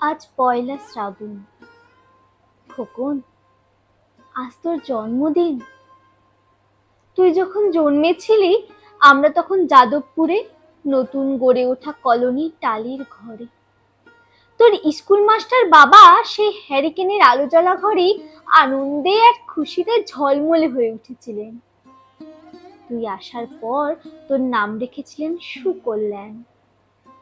আজ পয়লা শ্রাবণ। খোকন, আজ তোর জন্মদিন। তুই যখন জন্মেছিলি, আমরা তখন যাদবপুরে নতুন গড়ে ওঠা কলোনির টালির ঘরে। তোর স্কুল মাস্টার বাবা সেই হ্যারিকেনের আলো জ্বলা ঘরেই আনন্দে আর খুশিতে ঝলমলে হয়ে উঠেছিলেন। তুই আসার পর তোর নাম রেখেছিলেন সুকল্যাণ।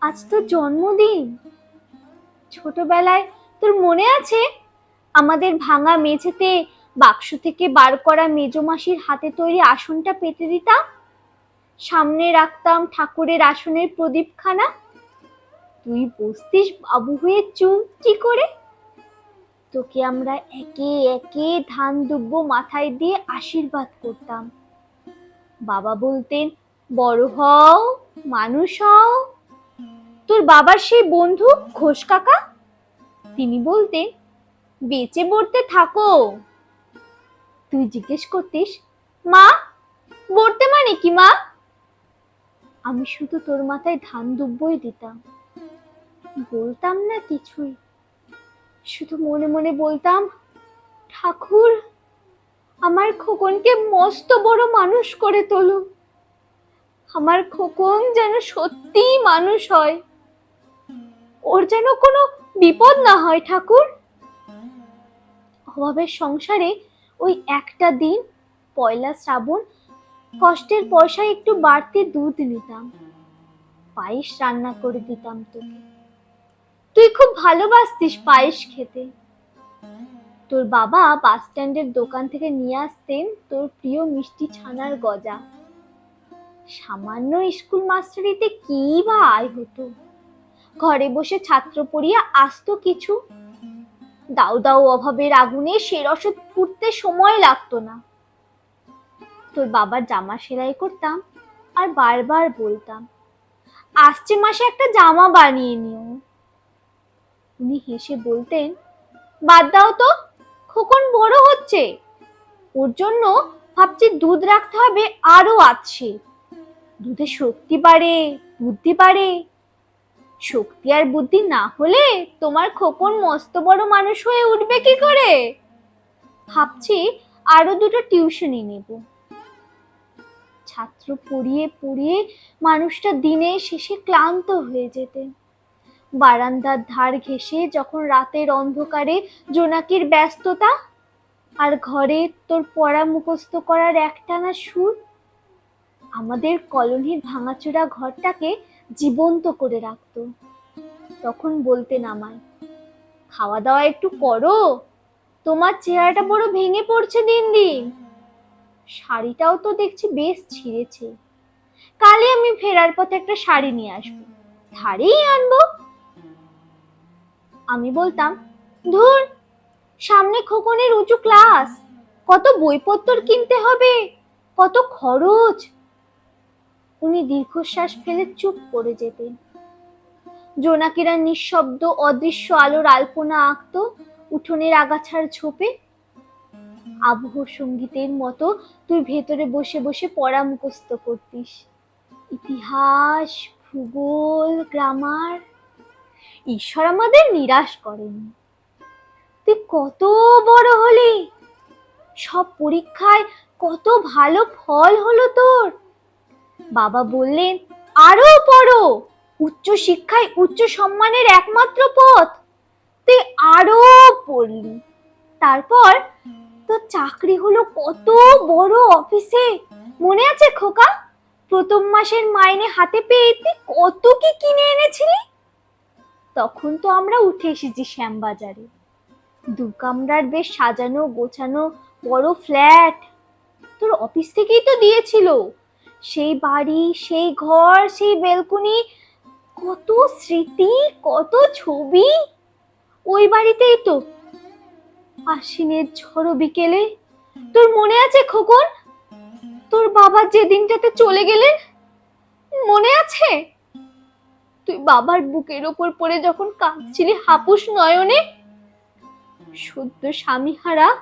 আজ তোর জন্মদিন। ছোটবেলায় তোর মনে আছে? আমাদের ভাঙা মেঝেতে বাক্স থেকে বার করা মেজমাসির হাতে তৈরি আসনটা পেতে দিতাম? সামনে রাখতাম ঠাকুরের আসনের প্রদীপখানা? তুই বসতিস বাবু হয়ে চুপটি করে? তোকে আমরা একে একে ধান দুব্ব মাথায় দিয়ে আশীর্বাদ করতাম। বাবা বলতেন, বড় হও, মানুষ হও। তোর বাবার সেই বন্ধু ঘোষ কাকা? তিনি বলতেন, বেঁচে পড়তে থাকো। তুই জিজ্ঞেস করতিস, মা পড়তে মানে কি, মা? আমি শুধু তোর মাথায় ধান দুব্বই দিতাম। বলতাম না কিছুই, শুধু মনে মনে বলতাম, ঠাকুর, আমার খোকনকে মস্ত বড় মানুষ করে তোলো আমার খোকন যেন সত্যিই মানুষ হয়। ওর যেন কোনো বিপদ না হয় ঠাকুর। অভাবের সংসারে ওই একটা দিন পয়লা শ্রাবণ কষ্টের পয়সায় একটু বাড়তি দুধ নিতাম। পায়েস রান্না করে দিতাম তোকে। তুই খুব ভালোবাসতিস পায়েস খেতে। তোর বাবা বাস স্ট্যান্ডের দোকান থেকে নিয়ে আসতেন তোর প্রিয় মিষ্টি ছানার গজা। সামান্য স্কুল মাস্টারিতে কি বা আয় হতো? ঘরে বসে ছাত্র পড়িয়া আসতো কিছু। দাও দাও অভাবের আগুনে সে রসদ ফুটতে সময় লাগতো না। তোর বাবার জামা সেলাই করতাম আর বারবার বলতাম, আসছে মাসে একটা জামা বানিয়ে নিও। উনি হেসে বলতেন, বাদ দাও তো, খোকন বড় হচ্ছে। ওর জন্য ভাবছি দুধ রাখতে হবে আরও আছে দুধে শক্তি বাড়ে, বুদ্ধি বাড়ে শক্তি আর বুদ্ধি না হলে তোমার খোকন মস্ত বড় মানুষ হয়ে উঠবে কি করে? ভাবছি আরও দুটো টিউশনই নেব। ছাত্র পড়িয়ে পড়িয়ে মানুষটা দিনের শেষে ক্লান্ত হয়ে যেতেন বারান্দার ধার ঘেঁষে যখন রাতের অন্ধকারে জোনাকির ব্যস্ততা, আর ঘরে তোর পড়া মুখস্থ করার একটানা সুর, আমাদের কলোনির ভাঙাচোরা ঘরটাকে জীবন্ত করে রাখতো। তখন বলতেন আমায় খাওয়া দাওয়া একটু করো, তোমার চেহারাটা বড় ভেঙে পড়ছে দিন দিন শাড়িটাও তো দেখছি বেশ ছিঁড়েছে। কালই আমি ফেরার পথে একটা শাড়ি নিয়ে আসব, ধারেই আনব। আমি বলতাম, ধুর, সামনে খোকনের উঁচু ক্লাস, কত বইপত্তর কিনতে হবে, কত খরচ উনি দীর্ঘশ্বাস ফেলে চুপ করে যেতেন। জোনাকিরা নিঃশব্দ, অদৃশ্য আলোর আলপনা আঁকত উঠোনের আগাছার ঝোপে। আবহ সঙ্গীতের মতো তুই ভেতরে বসে বসে পড়া মুখস্থ করতিস। ইতিহাস, ভূগোল, গ্রামার, ঈশ্বর আমাদের নিরাশ করেনি। তুই কত বড় হলি? সব পরীক্ষায় কত ভালো ফল হলো তোর? বাবা বললেন, আরও পড়ো। উচ্চ শিক্ষায় উচ্চ সম্মানের একমাত্র পথ। তুই আরও পড়লি। তারপর তোর চাকরি হলো কত বড় অফিসে। মনে আছে খোকা? প্রথম মাসের মাইনে হাতে পেয়ে তুই কত কি কিনে এনেছিলি? তখন তো আমরা উঠে এসেছি শ্যামবাজারে। দু কামরার বেশ সাজানো গোছানো বড় ফ্ল্যাট। তোর অফিস থেকেই তো দিয়েছিল। সেই বাড়ি, সেই ঘর, সেই বেলকুনি, কত স্মৃতি, কত ছবি। ওই বাড়িতেই তো আশ্বিনের ঝড়ো বিকেলে। তোর মনে আছে খোকন? তোর বাবা যে দিনটাতে চলে গেলেন? মনে আছে? তুই বাবার বুকের ওপর পড়ে যখন কাঁদছিলি হাপুস নয়নে? সদ্য স্বামীহারা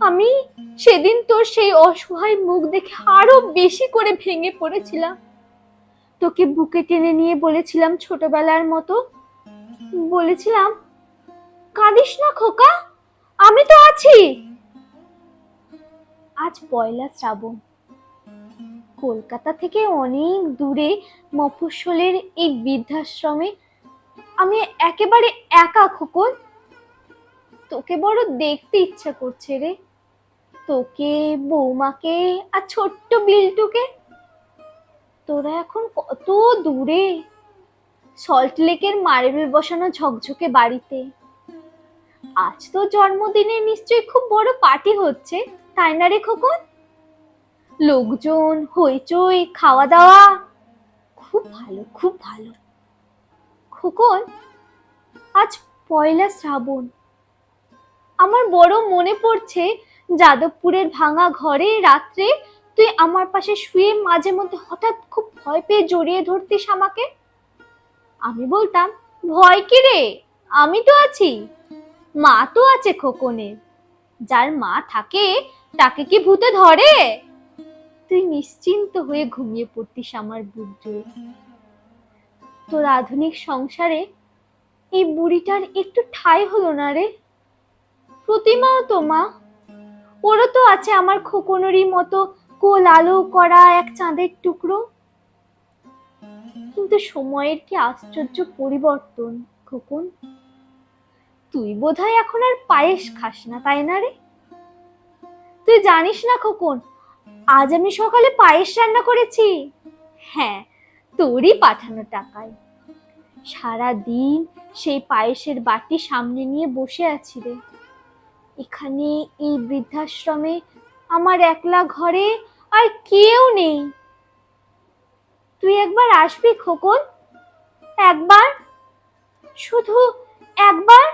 আমি সেদিন তোর সেই অসহায় মুখ দেখে আরও বেশি করে ভেঙে পড়েছিলাম। তোকে বুকে টেনে নিয়ে বলেছিলাম ছোটবেলার মতো। বলেছিলাম, কাঁদিস না খোকা, আমি তো আছি। আজ পয়লা শ্রাবণ। কলকাতা থেকে অনেক দূরে মফস্বলের এই বৃদ্ধাশ্রমে আমি একেবারে একা খোকন। তোকে বড় দেখতে ইচ্ছা করছে রে। তোকে, বৌমাকে আর ছোট্ট বিল্টুকে? তোরা এখন কত দূরে? সল্ট লেকের মার্বেল বসানো ঝকঝকে বাড়িতে। আজ তো জন্মদিনে নিশ্চয়ই খুব বড় পার্টি হচ্ছে, তাই না রে খোকন? লোকজন, হইচই খাওয়া দাওয়া খুব ভালো খুব ভালো। খোকন, আজ পয়লা শ্রাবণ। আমার বড় মনে পড়ছে যাদবপুরের ভাঙা ঘরে রাত্রে তুই আমার পাশে শুয়ে মাঝে মধ্যে হঠাৎ খুব ভয় পেয়ে জড়িয়ে ধরতিস আমাকে? আমি বলতাম, ভয় কি রে? আমি তো আছি। মা তো আছে খোকনের যার মা থাকে, তাকে কি ভূতে ধরে? তুই নিশ্চিন্ত হয়ে ঘুমিয়ে পড়তিস আমার বুক জুড়ে। তোর আধুনিক সংসারে এই বুড়িটার একটু ঠাঁই হলো না রে? প্রতিমাও তো, মা। ওরও তো আছে আমার খোকনেরই মতো কোল আলো করা এক চাঁদের টুকরো। কিন্তু সময়ের কি আশ্চর্য পরিবর্তন, খোকন? তুই বোধহয় এখন আর পায়েস খাস না, তাই না রে? তুই জানিস না, খোকন, আজ আমি সকালে পায়েস রান্না করেছি। হ্যাঁ তোরই পাঠানো টাকায়। সারা দিন সেই পায়েসের বাটি সামনে নিয়ে বসে আছি রে। এখানে এই বৃদ্ধাশ্রমে আমার একলা ঘরে আর কেউ নেই। তুই একবার আসবি খোকন? একবার? শুধু একবার?